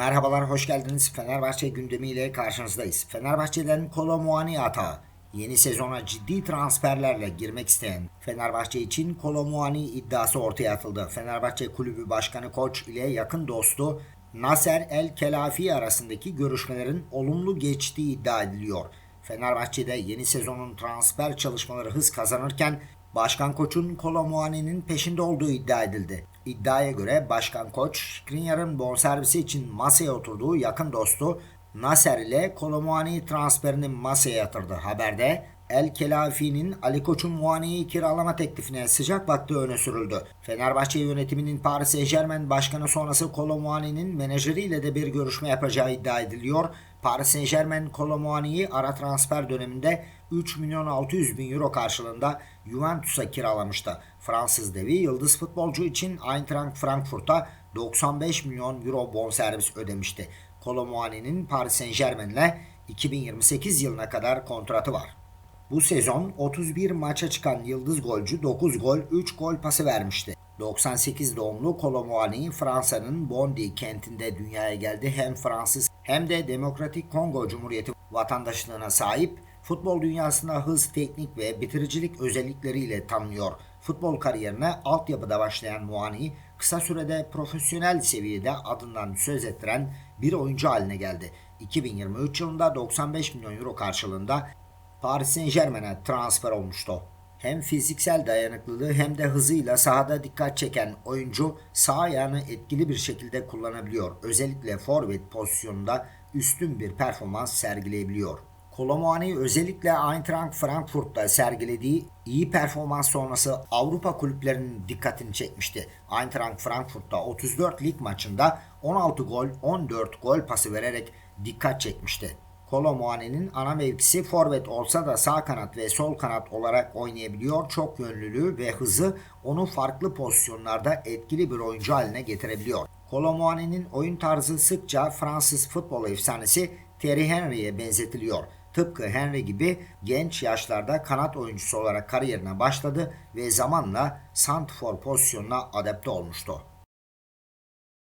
Merhabalar, hoş geldiniz. Fenerbahçe gündemiyle karşınızdayız. Fenerbahçe'den Kolomuani atağı. Yeni sezona ciddi transferlerle girmek isteyen Fenerbahçe için Kolomuani iddiası ortaya atıldı. Fenerbahçe Kulübü Başkanı Koç ile yakın dostu Nasser El Kelafi arasındaki görüşmelerin olumlu geçtiği iddia ediliyor. Fenerbahçe'de yeni sezonun transfer çalışmaları hız kazanırken Başkan Koç'un Kolomuani'nin peşinde olduğu iddia edildi. İddiaya göre Başkan Koç, Skriniar'ın bonservisi için masaya oturduğu yakın dostu Nasser ile Kolomuani transferini masaya yatırdı. Haberde El Kelafi'nin Ali Koç'un Muani'yi kiralama teklifine sıcak baktığı öne sürüldü. Fenerbahçe yönetiminin Paris Saint Germain başkanı sonrası Kolomuani'nin menajeriyle de bir görüşme yapacağı iddia ediliyor. Paris Saint Germain Kolomuani'yi ara transfer döneminde 3 milyon 600 bin euro karşılığında Juventus'a kiralamıştı. Fransız devi yıldız futbolcu için Eintracht Frankfurt'a 95 milyon euro bonservis ödemişti. Kolomuani'nin Paris Saint Germain'le 2028 yılına kadar kontratı var. Bu sezon 31 maça çıkan yıldız golcü 9 gol 3 gol pası vermişti. 98 doğumlu Kolomuani Fransa'nın Bondy kentinde dünyaya geldi. Hem Fransız hem de Demokratik Kongo Cumhuriyeti vatandaşlığına sahip futbol dünyasında hız, teknik ve bitiricilik özellikleriyle tanınıyor. Futbol kariyerine altyapıda başlayan Muani kısa sürede profesyonel seviyede adından söz ettiren bir oyuncu haline geldi. 2023 yılında 95 milyon euro karşılığında Paris Saint Germain'e transfer olmuştu. Hem fiziksel dayanıklılığı hem de hızıyla sahada dikkat çeken oyuncu sağ ayağını etkili bir şekilde kullanabiliyor. Özellikle forvet pozisyonunda üstün bir performans sergileyebiliyor. Kolomuani özellikle Eintracht Frankfurt'ta sergilediği iyi performans sonrası Avrupa kulüplerinin dikkatini çekmişti. Eintracht Frankfurt'ta 34 lig maçında 16 gol, 14 gol pası vererek dikkat çekmişti. Kolomuani'nin ana mevkisi forvet olsa da sağ kanat ve sol kanat olarak oynayabiliyor. Çok yönlülüğü ve hızı onu farklı pozisyonlarda etkili bir oyuncu haline getirebiliyor. Kolomuani'nin oyun tarzı sıkça Fransız futbol efsanesi Thierry Henry'e benzetiliyor. Tıpkı Henry gibi genç yaşlarda kanat oyuncusu olarak kariyerine başladı ve zamanla santrfor pozisyonuna adapte olmuştu.